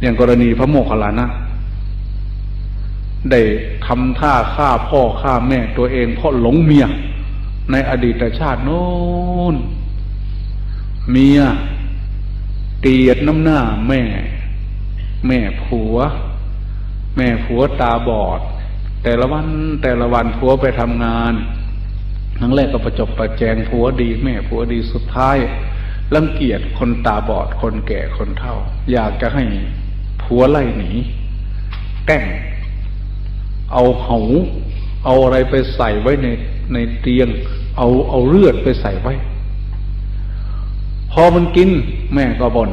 อย่างกรณีพระโมคคัลลานะได้ทำท่าฆ่าพ่อฆ่าแม่ตัวเองเพราะหลงเมีย ในอดีตชาติโน้นเมียเกลียดน้ำหน้าแม่ แม่ผัว แม่ผัวตาบอด แต่ละวันแต่ละวันผัวไปทำงานครั้งแรกก็ประจบประแจงผัวดีแม่ผัวดีสุดท้ายรังเกียจคนตาบอดคนแก่คนเฒ่า อยากจะให้ ผัวไล่หนีแกล้งเอาเหาเอาอะไรไปใส่ไว้ในในเตียง เอาเอาเลือดไปใส่ไว้ พอมันกิน แม่ก็บน่น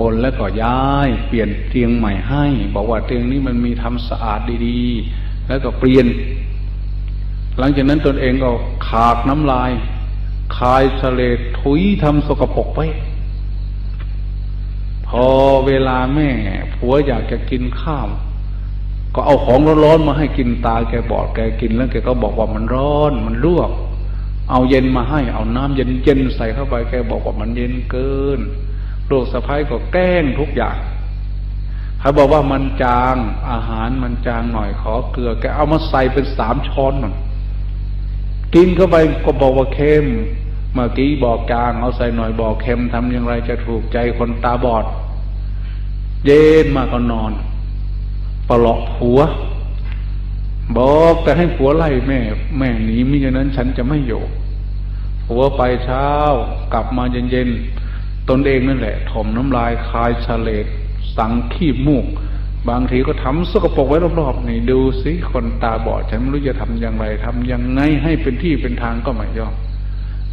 บ่นแล้วก็ย้าย เปลี่ยนเตียงใหม่ให้ บอกว่าเตียงนี้มันมีทำสะอาดดีๆ แล้วก็เปลี่ยน หลังจากนั้นตนเองก็ขาดน้ำลาย คายเสลดถุยทำสกปรกไว้พอเวลาแม่ ผัวอยากจะกินข้าว ก็เอาของร้อนๆมาให้กินตาแกบอดแกกินแล้วแกก็บอกว่ามันร้อน มันลวก เอาเย็นมาให้ เอาน้ำเย็นๆใส่เข้าไปแกบอกว่ามันเย็นเกินลูกสะพ้ายก็แกล้งทุกอย่างเขาบอกว่ามันจางอาหารมันจางหน่อยขอเกลือ แกเอามาใส่เป็นสามช้อนมันกินเข้าไปก็บอกว่าเค็มเมื่อกี้บอกจางเอาใส่หน่อยบอกเค็มทำอย่างไรจะถูกใจคนตาบอด เย็นมาก็นอนปลอกผัว บอกแต่ให้ผัวไล่แม่ แม่หนีมิฉะนั้นฉันจะไม่อยู่ผัวไปเช้ากลับมาเย็นๆตนเองนั่นแหละถมน้ำลายคายเฉลดสังขี้มูก บางทีก็ทำสกปรกไว้รอบๆนี่ดูสิคนตาบอดฉันไม่รู้จะทำอย่างไรทำยังไงให้เป็นที่เป็นทางก็ไม่ยอม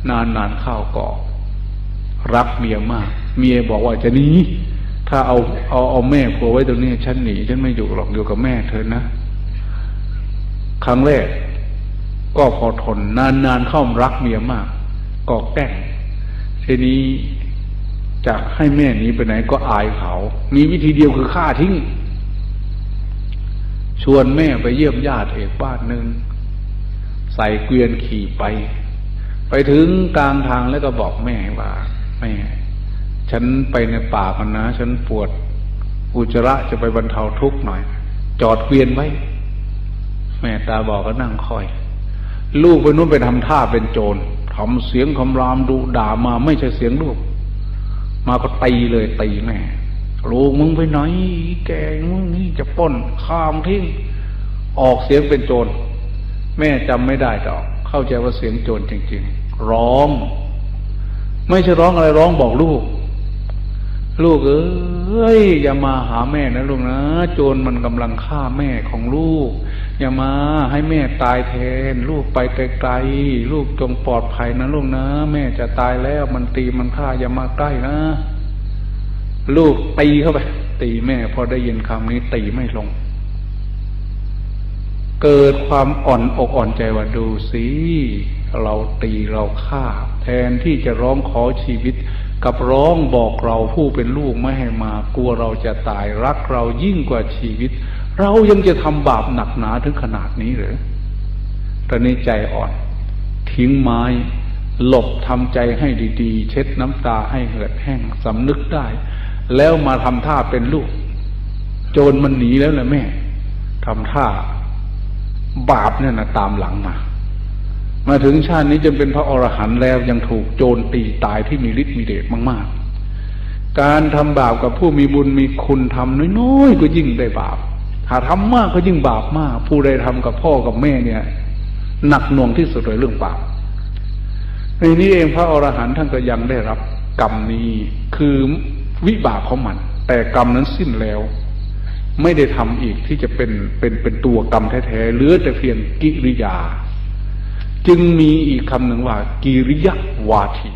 นานๆข้าวก่อรักเมียมาก เมียบอกว่าจะหนี ถ้าเอาเอาเอาแม่ผัวไว้ตรงนี้ฉันหนีฉันไม่อยู่หรอกอยู่กับแม่เธอนะ ครั้งแรก ก็พอทนนานๆเข้ารักเมียมาก ก็แกล้งทีนี้จะให้แม่หนีไปไหนก็อายเขา มีวิธีเดียวคือฆ่าทิ้ง ชวนแม่ไปเยี่ยมญาติเอกบ้านหนึ่งใส่เกวียนขี่ไป ไปถึงกลางทางแล้วก็บอกแม่ว่า แม่ ฉันไปในป่ากันนะ ฉันปวดอุจจาระจะไปบรรเทาทุกข์หน่อย จอดเกวียนไว้ แม่ตาบอกก็นั่งคอย ลูกไปนู้นไปทำท่าเป็นโจรทำเสียงคำรามดูด่ามาไม่ใช่เสียงลูก มาก็ตีเลยตีแม่ลูกมึงไปไหนแกมึงนี่จะป้นข้ามทิ้งออกเสียงเป็นโจร แม่จำไม่ได้ดอก เข้าใจว่าเสียงโจรจริง ๆ ร้อง ไม่ใช่ร้องอะไรร้องบอกลูก ลูกเอ้ยอย่ามาหาแม่นะลูกนะ โจรมันกำลังฆ่าแม่ของลูก อย่ามาให้แม่ตายแทน ลูกไปไกลๆลูกจงปลอดภัยนะลูกนะ แม่จะตายแล้วมันตีมันฆ่าอย่ามาใกล้นะ ลูกตีเข้าไป ตีแม่พอได้ยินคำนี้ตีไม่ลง เกิดความอ่อนอกอ่อนใจว่าดูสิเราตีเราฆ่า แทนที่จะร้องขอชีวิต กับร้องบอกเราผู้เป็นลูกไม่ให้มา กลัวเราจะตายรักเรายิ่งกว่าชีวิต เรายังจะทำบาปหนักหนาถึงขนาดนี้หรือตอนนี้ใจอ่อน ทิ้งไม้ หลบทำใจให้ดีๆ เช็ดน้ำตาให้เหือดแห้งสำนึกได้ แล้วมาทำท่าเป็นลูก โจรมันหนีแล้วนะแม่ทำท่า บาปเนี่ยนะตามหลังมา มาถึงชาตินี้จนเป็นพระอรหันต์แล้วยังถูกโจรตีตายที่มีฤทธิ์มีเดชมาก ๆ การทำบาปกับผู้มีบุญมีคุณทำน้อยๆก็ยิ่งได้บาปถ้าทำมากก็ยิ่งบาปมาก ผู้ใดทำกับพ่อกับแม่เนี่ย หนักหน่วงที่สุดเลยเรื่องบาปในนี้เองพระอรหันต์ท่านก็ยังได้รับกรรมนี้คือวิบากของมัน แต่กรรมนั้นสิ้นแล้ว ไม่ได้ทำอีกที่จะเป็นเป็นเป็นตัวกรรมแท้ๆเหลือแต่เพียงกิริยา จึงมีอีกคำหนึ่งว่า กิริยวาที